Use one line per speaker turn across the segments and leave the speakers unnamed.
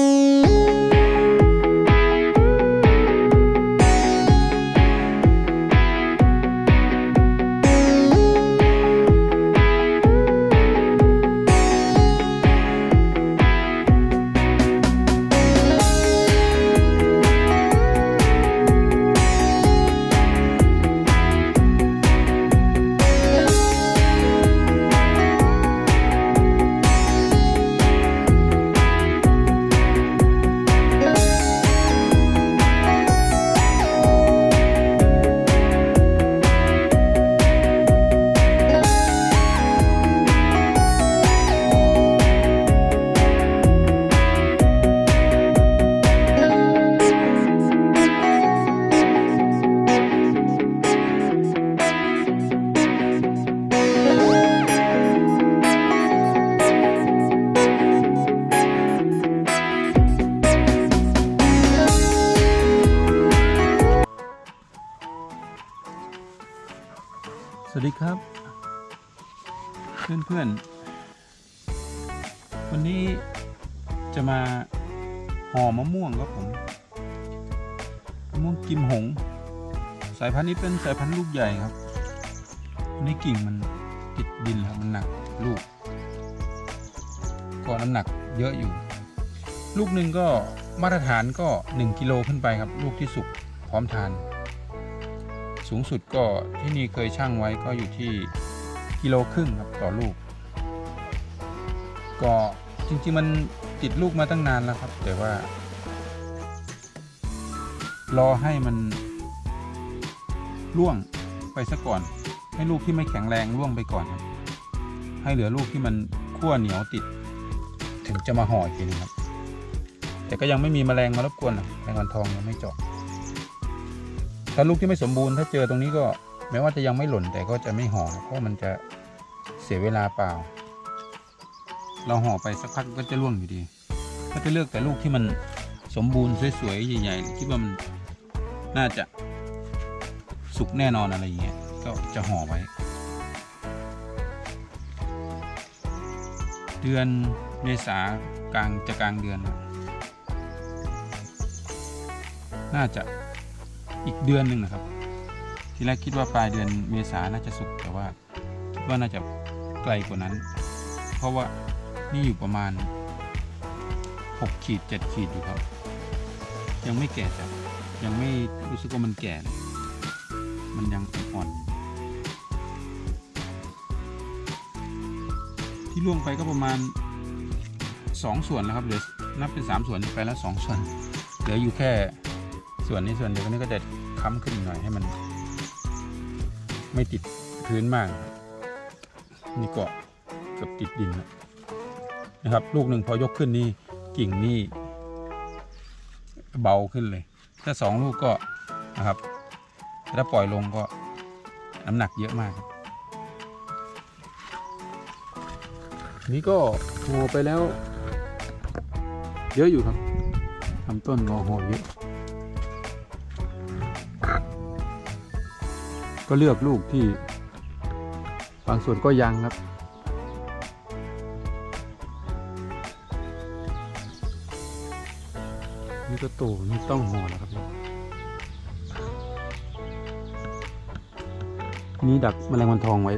ส วัสดีครับ เพื่อนเพื่อนๆวันนี้จะมาห่อมะม่วงครับผมมะม่วงกิมหง สายพันธุ์นี้เป็นสายพันธุ์ลูกใหญ่ครับนนี้กิ่งมันติดดินครับมันหนักลูกก็น้ำหนักเยอะอยู่ ลูกหนึ่งก็มาตรฐานก็ 1กิโลขึ้นไปครับ ลูกที่สุกพร้อมทาน สูงสุดก็ที่นี่เคยช่างไว้ก็อยู่ที่กิโลครึ่งครับต่อลูก ก็จริงๆมันติดลูกมาตั้งนานแล้วครับ แต่ว่า รอให้มันร่วงไปซะก่อน ให้ลูกที่ไม่แข็งแรงร่วงไปก่อนครับ ให้เหลือลูกที่มันขั้วเหนียวติด ถึงจะมาห่ออีกทีนึงครับ แต่ก็ยังไม่มีแมลงมารบกวนนะแมลงวันทองยังไม่เจาะ ถ้าลูกที่ไม่สมบูรณ์ถ้าเจอตรงนี้ก็แม้ว่าจะยังไม่หล่นแต่ก็จะไม่ห่อเพราะมันจะเสียเวลาเปล่า เราห่อไปสักพักก็จะร่วงอยู่ดี ก็จะเลือกแต่ลูกที่มันสมบูรณ์สวยๆใหญ่ๆคิดว่ามันน่าจะสุกแน่นอนอะไรอย่างเงี้ยก็จะห่อไว้ เดือนเมษากลางจะกลางเดือน น่าจะ อีกเดือนหนึ่งนะครับ ทีแรกคิดว่าปลายเดือนเมษาน่าจะสุกแต่ว่าคิดว่าน่าจะไกลกว่านั้น เพราะว่านี่อยู่ประมาณ 6 ขีด 7 ขีดอยู่ครับ ยังไม่แก่จัดยังไม่รู้สึกว่ามันแก่ มันยังอ่อน ที่ล่วงไปก็ประมาณ 2 ส่วนแล้วครับเหลือนับเป็น 3 ส่วนไปแล้ว 2 ส่วนเหลืออยู่แค่ ส่วนนี้ส่วนเดียวนี้ก็จะค้ำขึ้นอีกหน่อยให้มัน ไม่ติดพื้นมาก นี่เก็เกือบติดดินแล้วนะครับ ลูกหนึ่งพอยกขึ้นนี่กิ่งนี่เบาขึ้นเลย ถ้าสองลูกก็นะครับถ้าปล่อยลงก็น้ำหนักเยอะมาก นี่ก็ห่อไปแล้ว เยอะอยู่ครับทำต้นงอหอเยอะ ก็เลือกลูกที่ บางส่วนก็ยังครับ นี่ก็โตนี่ต้องห่อแล้วครับนี่ดักแมลงวันทองไว้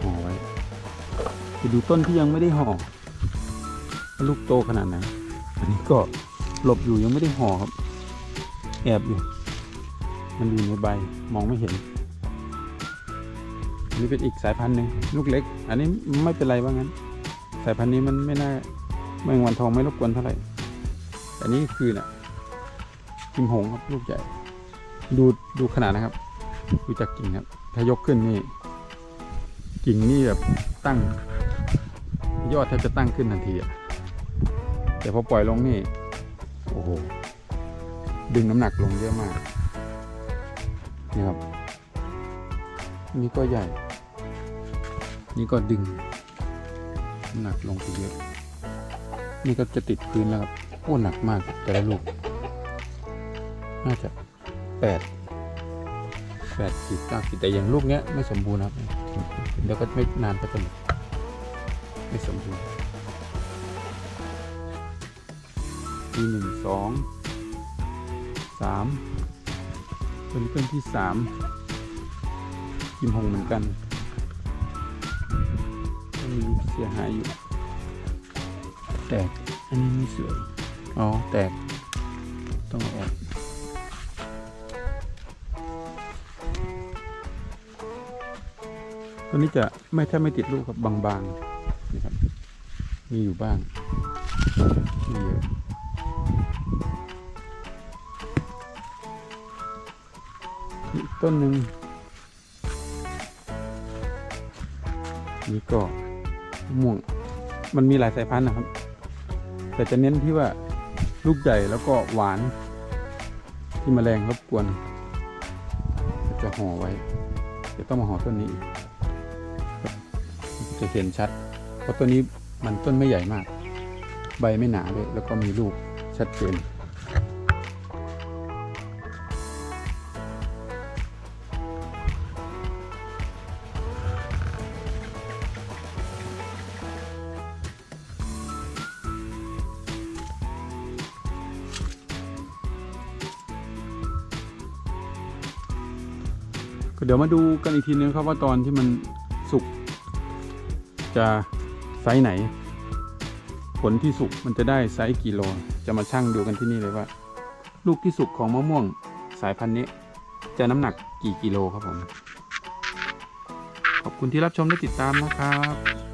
ห่อไว้ไปดูต้นที่ยังไม่ได้ห่อว่าลูกโตขนาดไหนอันนี้ก็ หลบอยู่ยังไม่ได้ห่อครับ แอบอยู่ มันอยู่ในใบมองไม่เห็นอันนี้เป็นอีกสายพันธุ์หนึ่งลูกเล็ก อันนี้ไม่เป็นไรว่างั้น สายพันธุ์นี้มันไม่น่าแมงวันทองไม่รบกวนเท่าไหร่แต่อันนี้คือน่ะกิมหงครับลูกใหญ่ ดูดูขนาดนะครับ ดูจากกิ่งครับ ถ้ายกขึ้นนี่กิ่งนี่แบบตั้ง ยอดแทบจะตั้งขึ้นทันทีอะแต่พอปล่อยลงนี่ โอ้โห ดึงน้ำหนักลงเยอะมาก นี่ครับ นี่ก็ใหญ่ นี่ก็ดึงน้ำหนักลงไปเยอะ นี่ก็จะติดพื้นแล้วครับ โอ้หนักมากแต่ละลูก น่าจะแปดแปดขีดเก้าขีดแต่อย่างลูกเนี้ยไม่สมบูรณ์ครับ เดี๋ยวก็ไม่นานก็จะหมดไม่สมบูรณ์ ปีหนึ่งสองสามต้นนี้ต้นที่สามกิมหงเหมือนกันก็มีเสียหายอยู่ แตก อันนี้ไม่สวย อ๋อ แตก ต้องเอาออกตัวนี้จะไม่แทบไม่ติดลูกครับบางๆนะครับ มีอยู่บ้างไม่เยอะ ต้นหนึ่งนี่ก็ม่วงมันมีหลายสายพันธุ์นะครับ แต่จะเน้นที่ว่าลูกใหญ่แล้วก็หวาน ที่แมลงรบกวน จะห่อไว้ จะต้องมาห่อต้นนี้ จะเห็นชัด เพราะต้นนี้มันต้นไม่ใหญ่มาก ใบไม่หนาเลยแล้วก็มีลูกชัดเจน ก็เดี๋ยวมาดูกันอีกทีนึงครับว่าตอนที่มันสุกจะไซส์ไหน ผลที่สุกมันจะได้ไซส์กี่โล จะมาชั่งดูกันที่นี่เลยว่า ลูกที่สุกของมะม่วงสายพันธุ์นี้ จะน้ำหนักกี่กิโลครับผม ขอบคุณที่รับชมและติดตามนะครับ